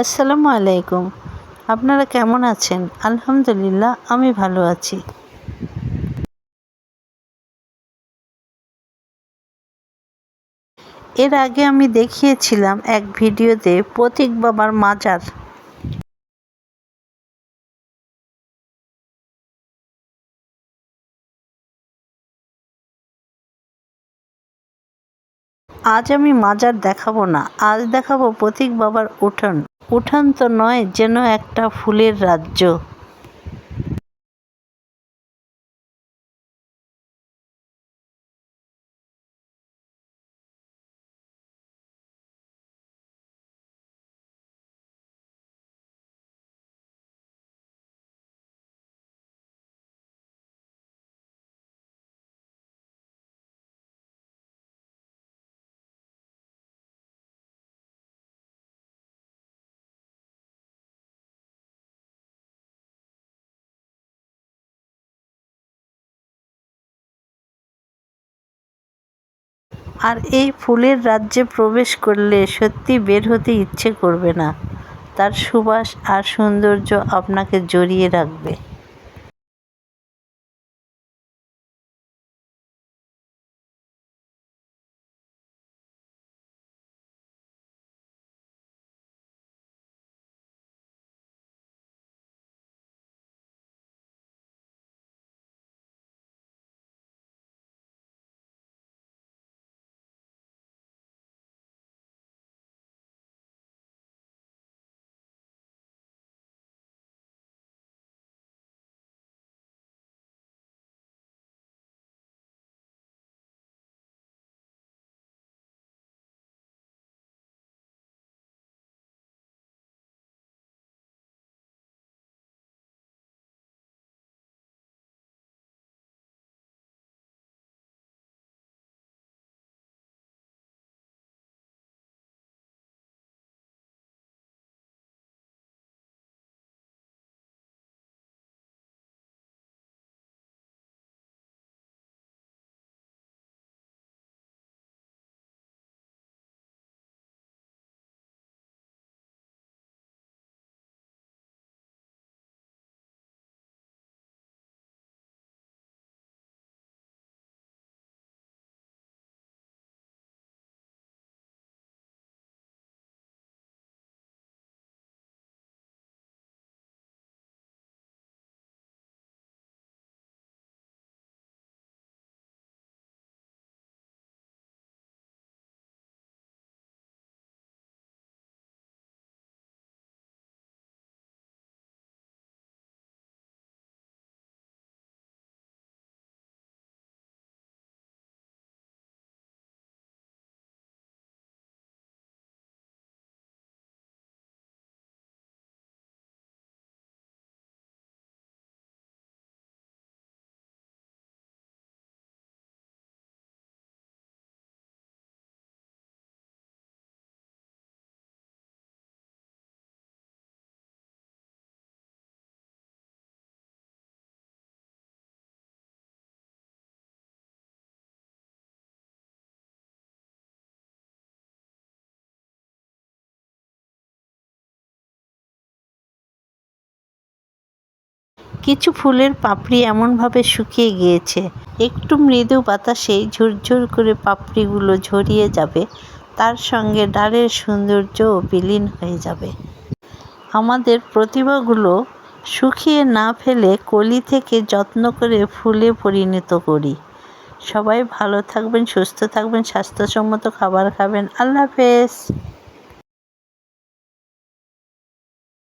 আসসালামু আলাইকুম। আপনারা কেমন আছেন? আলহামদুলিল্লাহ, আমি ভালো আছি। এর আগে আমি দেখিয়েছিলাম এক ভিডিওতে প্রতীক বাবার মাজার। আজ আমি মাজার দেখাবো না, আজ দেখাবো প্রতীক বাবার উঠান। উঠান তো নয় যেন একটা ফুলের রাজ্য। আর এই ফুলের রাজ্যে প্রবেশ করলে সত্যি বের হতে ইচ্ছে করবে না। তার সুবাস আর সৌন্দর্য আপনাকে জড়িয়ে রাখবে। কিছু ফুলের পাপড়ি এমনভাবে শুকিয়ে গিয়েছে। একটু মৃদু বাতাসে ঝুরঝুর করে পাপড়িগুলো ঝরিয়ে যাবে, তার সঙ্গে ডালের সৌন্দর্যও বিলীন হয়ে যাবে। আমাদের প্রতিভাগুলো শুকিয়ে না ফেলে কলি থেকে যত্ন করে ফুলে পরিণত করি। সবাই ভালো থাকবেন, সুস্থ থাকবেন, স্বাস্থ্যসম্মত খাবার খাবেন। আল্লাহ হাফেজ।